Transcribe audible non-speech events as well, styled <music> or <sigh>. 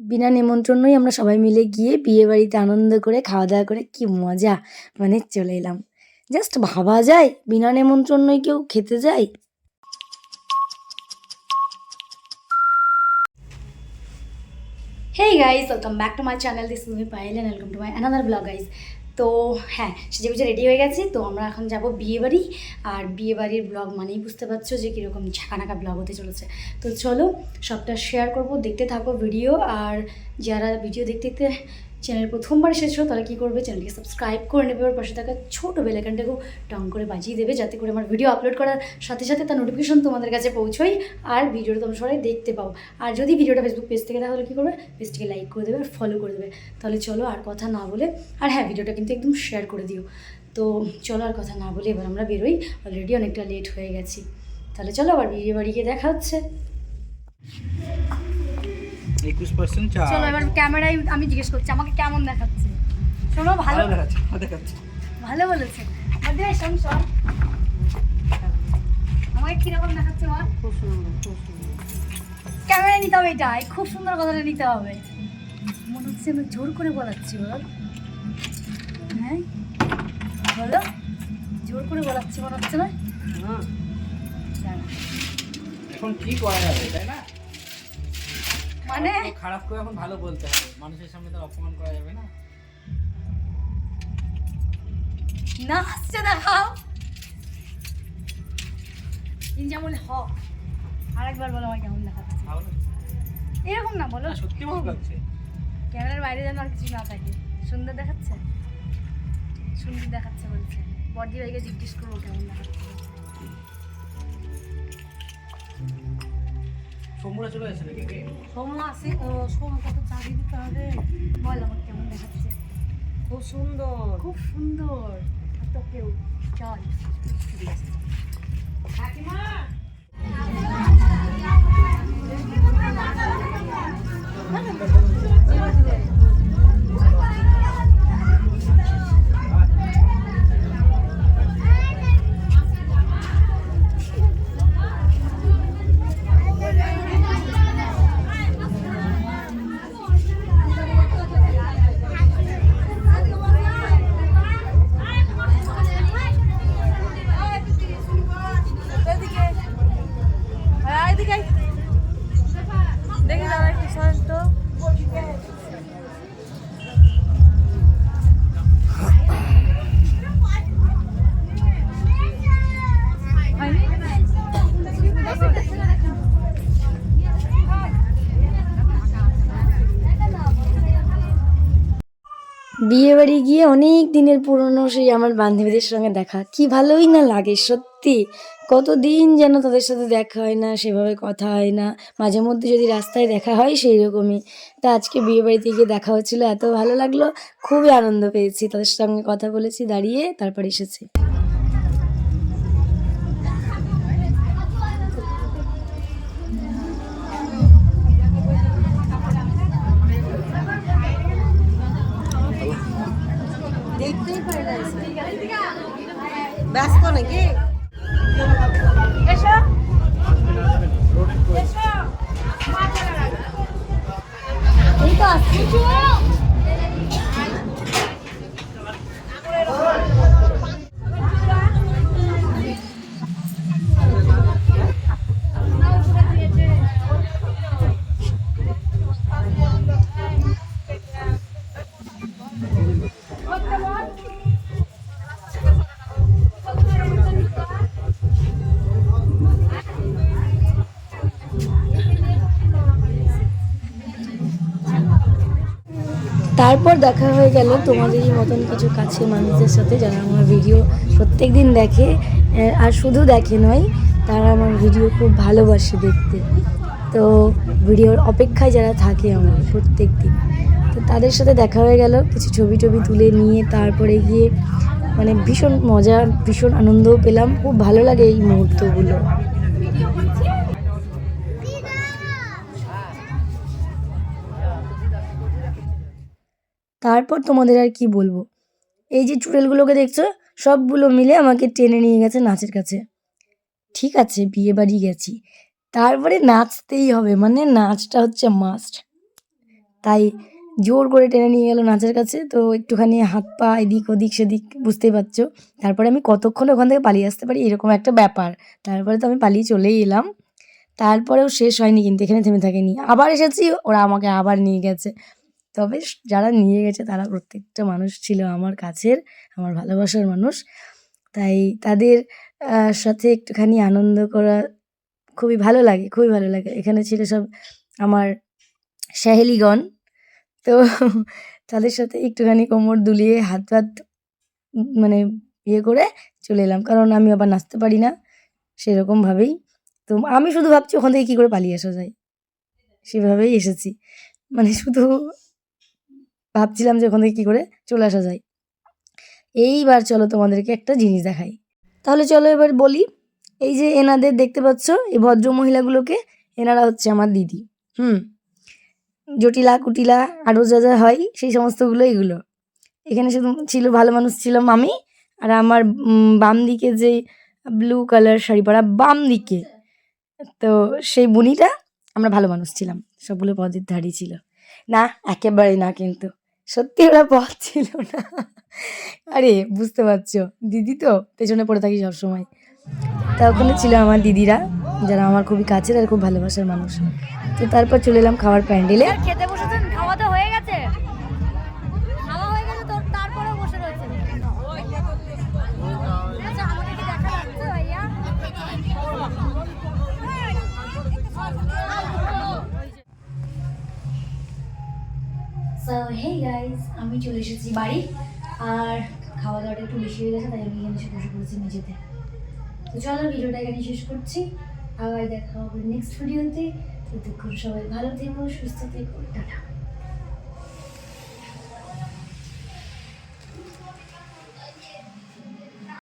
বিনা নিমন্ত্রণই আমরা সবাই মিলে গিয়ে বিয়ে বাড়িতে আনন্দ করে খাওয়া দাওয়া করে, কি মজা! মানে চলে এলাম। জাস্ট ভাবা যায়, বিনা নিমন্ত্রণই কেউ খেতে যায়। Hey guys welcome back to my channel this movie pile and welcome to my another blog guys তো হ্যাঁ সেজে বুঝে রেডি হয়ে গেছে, তো আমরা এখন যাব বিয়ে বাড়ি। আর বিয়ে বাড়ির ব্লগ মানেই বুঝতে পারছ যে কীরকম ঝাঁকানাকা ব্লগ হতে চলেছে। তো চলো সবটা শেয়ার করব, দেখতে থাকো ভিডিও আর যারা ভিডিও দেখতে দেখতে চ্যানেল প্রথমবার এসেছ, তাহলে কী করবে? চ্যানেলকে সাবস্ক্রাইব করে নেবে, ওর পাশে থাকা ছোটো বেলাইকানটাকেও টং করে বাজিয়ে দেবে, যাতে করে আমার ভিডিও আপলোড করার সাথে সাথে তার নোটিফিকেশন তোমাদের কাছে পৌঁছোই আর ভিডিওটা তোমরা সবাই দেখতে পাও। আর যদি ভিডিওটা ফেসবুক পেজ থেকে তাহলে কী করবে? পেজটিকে লাইক করে দেবে আর ফলো করে দেবে। তাহলে চলো আর কথা না বলে, আর হ্যাঁ ভিডিওটা কিন্তু একদম শেয়ার করে দিও। তো চলো আর কথা না বলে এবার আমরা বেরোই অলরেডি অনেকটা লেট হয়ে গেছি। তাহলে চলো আবার বিয়ে বাড়ি গিয়ে দেখা হচ্ছে। একুশ পার্সেন্ট চা চলো এবার ক্যামেরায় আমি জিজ্ঞেস করছি আমাকে কেমন দেখাচ্ছে? শোনো ভালো দেখাচ্ছে ভালো দেখাচ্ছে। ভালো বলেছে। ভাই শোন শোন। আমাকে কীরকম দেখাচ্ছে বল? ক্যামেরা নিতে হবে এটা খুব সুন্দর কথাটা নিতে হবে। মনে হচ্ছে আমি জোর করে বলাচ্ছি বল। হ্যাঁ? বলো। জোর করে বলাচ্ছি মনে হচ্ছে না? হ্যাঁ এখন কি করা যাবে তাই না? মানে? খারাপ করে এখন ভালো বলতে হবে। মানুষের সামনে তো অপমান করা যাবে না। না হাসছে দেখাও। ইনজামুল হক। আরেকবার বলো আমার কেমন ভালো এরকম না বলো। সত্যি ভালো লাগছে। ক্যামেরার বাইরে যেন আর কিছু না থাকে। সুন্দর দেখাচ্ছে? সুন্দর দেখাচ্ছে বলছে। বডি ভাইকে জিজ্ঞেস করব কেমন দেখাচ্ছে। সমুরা চলে আসে নাকি সোম আসে কত চাবি দিতে হবে বল আমার কেমন দেখাচ্ছে খুব সুন্দর খুব সুন্দর আর তোকেও চল দেখি বিয়ে বাড়ি গিয়ে অনেক দিনের পুরনো সেই আমার বান্ধবীদের সঙ্গে দেখা। কি ভালোই না লাগে, সত্যি। কত দিন যেন তাদের সাথে দেখা হয় না, সেভাবে কথা হয় না। মাঝে মধ্যে যদি রাস্তায় দেখা হয় সেই রকমই তা আজকে বিয়ে বাড়িতে গিয়ে দেখা হচ্ছিল, এত ভালো লাগল। খুবই আনন্দ পেয়েছি। তাদের সঙ্গে কথা বলেছি, দাঁড়িয়ে তারপর এসেছি। দেখতেই পারি না এসে। ব্যস্ত নাকি? এই তো আসছি। তারপর দেখা হয়ে গেল তোমাদেরই মতন কিছু কাছে মানুষদের সাথে যারা আমার ভিডিও প্রত্যেক দিন দেখে আর শুধু দেখে নয়, তারা আমার ভিডিও খুব ভালোবাসে দেখতে। তো ভিডিওর অপেক্ষায় যারা থাকে আমার প্রত্যেক দিন তো তাদের সাথে দেখা হয়ে গেল, কিছু ছবি টবি তুলে নিয়ে তারপরে গিয়ে মানে ভীষণ মজা, ভীষণ আনন্দও পেলাম। খুব ভালো লাগে এই মুহূর্তগুলো। তারপর তোমাদের আর কি বলব? এই যে চুড়েলগুলোকে দেখছ, সবগুলো মিলে আমাকে টেনে নিয়ে গেছে নাচের কাছে। ঠিক আছে, বিয়ে বাড়ি গেছি। তারপরে নাচতেই হবে মানে নাচটা হচ্ছে মাস্ট তাই জোর করে টেনে নিয়ে গেলো নাচের কাছে, তো একটুখানি হাত পা এদিক ওদিক সেদিক বুঝতেই পারছ। তারপরে আমি কতক্ষণ ওখান থেকে পালিয়ে আসতে পারি, এরকম একটা ব্যাপার। তারপরে তো আমি পালিয়ে চলেই এলাম। তারপরেও শেষ হয়নি কিন্তু, এখানে থেমে থাকেনি। আবার এসেছি, ওরা আমাকে আবার নিয়ে গেছে। তবে যারা নিয়ে গেছে তারা প্রত্যেকটা মানুষ ছিল আমার কাছের, আমার ভালোবাসার মানুষ। তাই তাদের সাথে একটুখানি আনন্দ করা খুবই ভালো লাগে, খুবই ভালো লাগে। এখানে ছিল সব আমার সহেলিগণ তো <laughs> তাদের সাথে একটুখানি কোমর দুলিয়ে হাত পাত মানে ইয়ে করে চলে এলাম। কারণ আমি আবার নাচতে পারি না সেরকমভাবেই তো আমি শুধু ভাবছি, ওখান থেকে কী করে পালিয়ে আসা যায়? সেভাবেই এসেছি। মানে শুধু ভাবছিলাম যে ওখান থেকে কী করে চলে আসা যায়। এইবার চলো তোমাদেরকে একটা জিনিস দেখাই। তাহলে চলো এবার বলি, এই যে এনাদের দেখতে পাচ্ছ, এই ভদ্র মহিলাগুলোকে, এনারা হচ্ছে আমার দিদি। হুম, জটিলা, কুটিলা আরও যা যা হয়, সেই সমস্তগুলো এগুলো এখানে শুধু ছিল, ভালো মানুষ ছিল মামি আর আমার বাম দিকে যে ব্লু কালার শাড়ি পরা বাম দিকে তো সেই বুনিটা আমরা ভালো মানুষ ছিলাম, সবগুলো পদের ধারী ছিল। না একেবারে না কিন্তু। সত্যি ওরা পথ ছিল না। আরে, বুঝতে পারছ, দিদি তো পেছনে পড়ে থাকি সবসময়। তা ওখানে ছিল আমার দিদিরা, যারা আমার খুবই কাছের আর খুব ভালোবাসার মানুষ। তো তারপর চলে এলাম খাওয়ার প্যান্ডেলে। খেতে বসেছেন সো হেই গাইজ আমি চলে এসেছি বাড়ি, আর খাওয়া দাওয়াটা একটু বেশি হয়ে গেছে, তাই আমি এখানে এসে বসে পড়েছি মেঝেতে তো চলো ভিডিওটা এখানে শেষ করছি, আবার দেখা হবে নেক্সট ভিডিওতে ততক্ষণ সবাই ভালো থেকো, সুস্থ থেকো, টাটা।